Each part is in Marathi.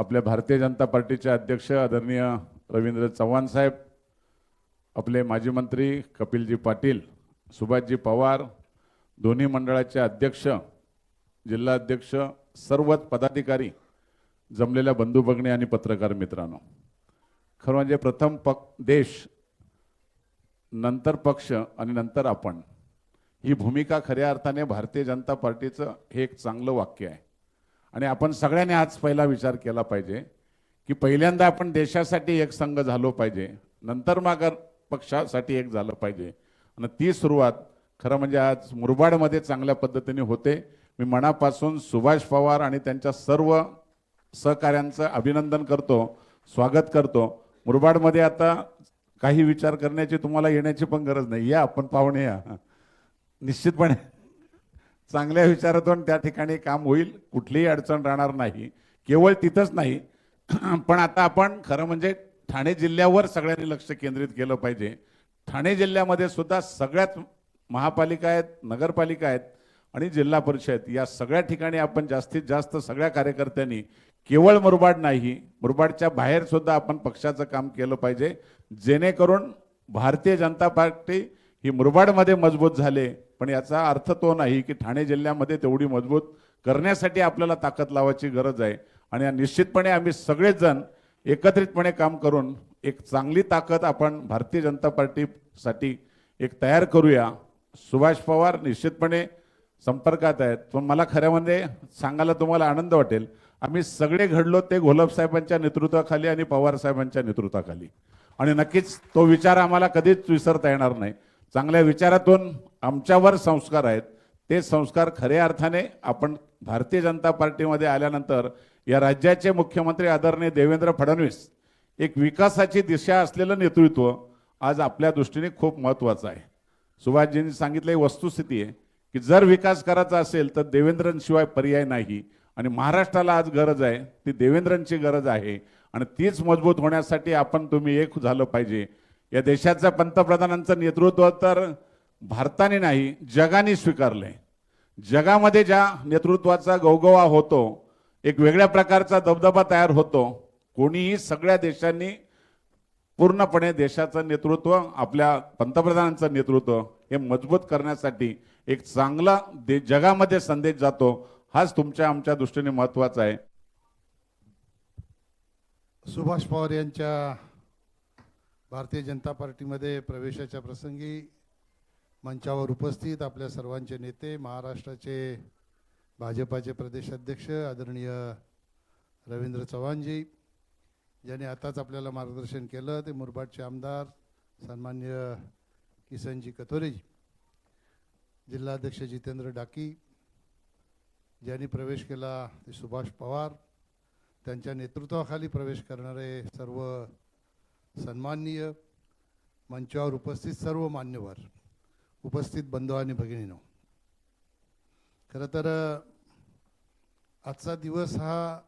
आपल्या भारतीय जनता पार्टीचे अध्यक्ष आदरणीय रवींद्र चव्हाण साहेब आपले माजी मंत्री कपिलजी पाटील सुभाषजी पवार दोन्ही मंडळाचे अध्यक्ष जिल्हा अध्यक्ष सर्वच पदाधिकारी जमलेल्या बंधू आणि पत्रकार मित्रांनो. खरं म्हणजे प्रथम पक देश नंतर पक्ष आणि नंतर आपण. ही भूमिका खऱ्या अर्थाने भारतीय जनता पार्टीचं हे एक चांगलं वाक्य आहे. आणि आपण सगळ्यांनी आज पहिला विचार केला पाहिजे की पहिल्यांदा आपण देशासाठी एक संघ झालो पाहिजे नंतर मग पक्षासाठी एक झालं पाहिजे. आणि ती सुरुवात खरं म्हणजे आज मुरबाडमध्ये चांगल्या पद्धतीने होते. मी मनापासून सुभाष पवार आणि त्यांच्या सर्व सहकाऱ्यांचं अभिनंदन करतो स्वागत करतो. मुरबाडमध्ये आता काही विचार करण्याची तुम्हाला येण्याची पण गरज नाही. या आपण पाहुणे या. निश्चितपणे चांगल्या विचारातून त्या ठिकाणी काम होईल कुठलीही अडचण राहणार नाही. केवळ तिथंच नाही पण आता आपण खरं म्हणजे ठाणे जिल्ह्यावर सगळ्यांनी लक्ष केंद्रित केलं पाहिजे. ठाणे जिल्ह्यामध्ये सुद्धा सगळ्यात महापालिका आहेत नगरपालिका आहेत आणि जिल्हा परिषद या सगळ्या ठिकाणी आपण जास्तीत जास्त सगळ्या कार्यकर्त्यांनी केवळ मुरबाड नाही मुरबाडच्या बाहेर सुद्धा आपण पक्षाचं काम केलं पाहिजे. जेणेकरून भारतीय जनता पार्टी ही मुरबाडमध्ये मजबूत झाले पण याचा अर्थ तो नाही की ठाणे जिल्ह्यामध्ये तेवढी मजबूत करण्यासाठी आपल्याला ताकद लावायची गरज आहे. आणि या निश्चितपणे आम्ही सगळेच जण एकत्रितपणे काम करून एक चांगली ताकद आपण भारतीय जनता पार्टीसाठी एक तयार करूया. सुभाष पवार निश्चितपणे संपर्कात आहेत. पण मला खऱ्यामध्ये म्हणजे सांगायला तुम्हाला आनंद वाटेल. आम्ही सगळे घडलो ते घोलप साहेबांच्या नेतृत्वाखाली आणि पवार साहेबांच्या नेतृत्वाखाली. आणि नक्कीच तो विचार आम्हाला कधीच विसरता येणार नाही. चांगल्या विचारातून आमच्यावर संस्कार आहेत. ते संस्कार खऱ्या अर्थाने आपण भारतीय जनता पार्टीमध्ये आल्यानंतर या राज्याचे मुख्यमंत्री आदरणीय देवेंद्र फडणवीस एक विकासाची दिशा असलेलं नेतृत्व आज आपल्या दृष्टीने खूप महत्त्वाचं आहे. सुभाषजींनी सांगितलं ही वस्तुस्थिती आहे की जर विकास करायचा असेल तर देवेंद्रांशिवाय पर्याय नाही आणि महाराष्ट्राला आज गरज आहे ती देवेंद्रांची गरज आहे आणि तीच मजबूत होण्यासाठी आपण तुम्ही एक झालं पाहिजे. या देशाच्या पंतप्रधानांचं नेतृत्व तर भारताने नाही जगाने स्वीकारले. जगामध्ये ज्या नेतृत्वाचा गौगवा होतो एक वेगळ्या प्रकारचा दबदबा तयार होतो कोणीही सगळ्या देशांनी पूर्णपणे देशाचं नेतृत्व आपल्या पंतप्रधानांचं नेतृत्व हे मजबूत करण्यासाठी एक चांगला दे जगामध्ये संदेश जातो हाच तुमच्या आमच्या दृष्टीने महत्त्वाचा आहे. सुभाष पवार यांच्या भारतीय जनता पार्टीमध्ये प्रवेशाच्या प्रसंगी मंचावर उपस्थित आपल्या सर्वांचे नेते महाराष्ट्राचे भाजपाचे प्रदेशाध्यक्ष आदरणीय रवींद्र चव्हाणजी ज्यांनी आताच आपल्याला मार्गदर्शन केलं ते मुरबाडचे आमदार सन्मान्य किसनजी कथोरेजी जिल्हाध्यक्ष जितेंद्र डाकी ज्यांनी प्रवेश केला ते सुभाष पवार त्यांच्या नेतृत्वाखाली प्रवेश करणारे सर्व सन्माननीय मंचावर उपस्थित सर्व मान्यवर उपस्थित बंधू आणि भगिनीनो. खरं तर आजचा दिवस हा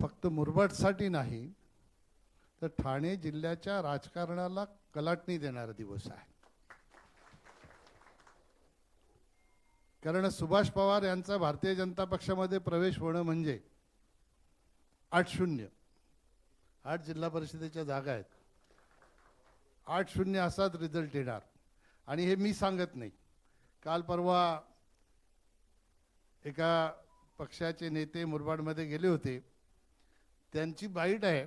फक्त मुरबाडसाठी नाही तर ठाणे जिल्ह्याच्या राजकारणाला कलाटणी देणारा दिवस आहे. कारण सुभाष पवार यांचा भारतीय जनता पक्षामध्ये प्रवेश होणं म्हणजे आठ शून्य. आठ जिल्हा परिषदेच्या जागा आहेत. आठ शून्य असाच रिझल्ट येणार. आणि हे मी सांगत नाही. काल परवा एका पक्षाचे नेते मुरबाडमध्ये गेले होते. त्यांची बाईट आहे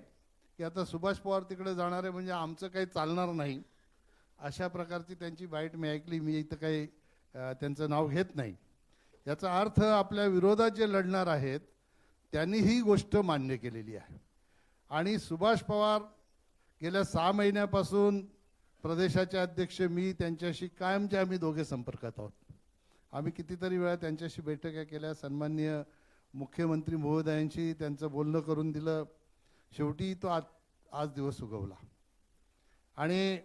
की आता सुभाष पवार तिकडे जाणार आहे म्हणजे आमचं काही चालणार नाही. अशा प्रकारची त्यांची बाईट मी ऐकली. मी इथं काही त्यांचं नाव घेत नाही. याचा अर्थ आपल्या विरोधात जे लढणार आहेत त्यांनी ही गोष्ट मान्य केलेली आहे. आणि सुभाष पवार गेल्या सहा महिन्यापासून प्रदेशाचे अध्यक्ष मी त्यांच्याशी कायमचे आम्ही दोघे संपर्कात आहोत. आम्ही कितीतरी वेळा त्यांच्याशी बैठका केल्या. सन्माननीय मुख्यमंत्री महोदयांशी त्यांचं बोलणं करून दिलं. शेवटी तो आज आज दिवस उगवला. आणि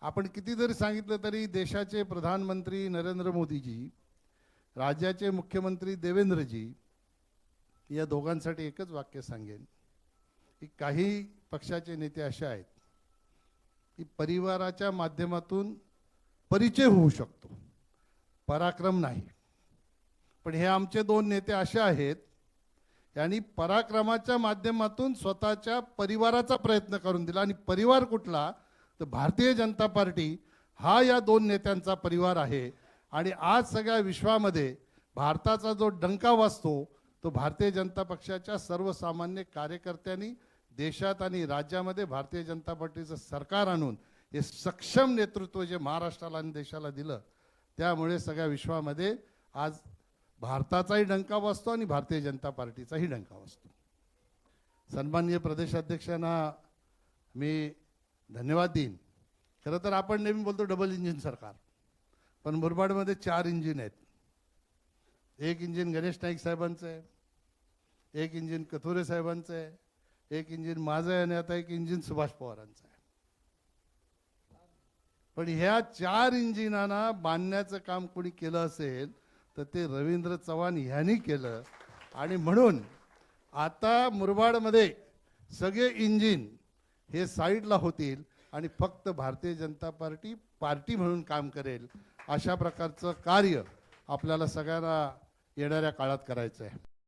आपण किती जरी सांगितलं तरी देशाचे प्रधानमंत्री नरेंद्र मोदीजी राज्याचे मुख्यमंत्री देवेंद्रजी या दोघांसाठी एकच वाक्य सांगेन. की काही पक्षाचे नेते असे आहेत की परिवाराच्या माध्यमातून परिचय होऊ शकतो. पराक्रम नाही. पण हे आमचे दोन नेते असे आहेत यांनी पराक्रमाच्या माध्यमातून स्वतःच्या परिवाराचा प्रयत्न करून दिला. आणि परिवार कुठला? तर भारतीय जनता पार्टी हा या दोन नेत्यांचा परिवार आहे. आणि आज सगळ्या विश्वामध्ये भारताचा जो डंका वाजतो तो भारतीय जनता पक्षाच्या सर्वसामान्य कार्यकर्त्यांनी देशात आणि राज्यामध्ये भारतीय जनता पार्टीचं सरकार आणून हे सक्षम नेतृत्व जे महाराष्ट्राला आणि देशाला दिलं त्यामुळे सगळ्या विश्वामध्ये आज भारताचाही डंका वाजतो आणि भारतीय जनता पार्टीचाही डंका वाजतो सन्माननीय प्रदेशाध्यक्षांना मी धन्यवाद देईन. खरं तर आपण नेहमी बोलतो डबल इंजिन सरकार पण मुरबाडमध्ये चार इंजिन आहेत. एक इंजिन गणेश नाईक साहेबांचं आहे एक इंजिन कथोरे साहेबांचं आहे एक इंजिन माझं आहे आणि आता एक इंजिन सुभाष पवारांचं आहे. पण ह्या चार इंजिनांना बांधण्याचं काम कोणी केलं असेल तर ते रवींद्र चव्हाण ह्यांनी केलं. आणि म्हणून आता मुरबाडमध्ये सगळे इंजिन हे साईडला होतील आणि फक्त भारतीय जनता पार्टी पार्टी म्हणून काम करेल अशा प्रकारचं कार्य आपल्याला सगळ्यांना येणाऱ्या काळात करायचं आहे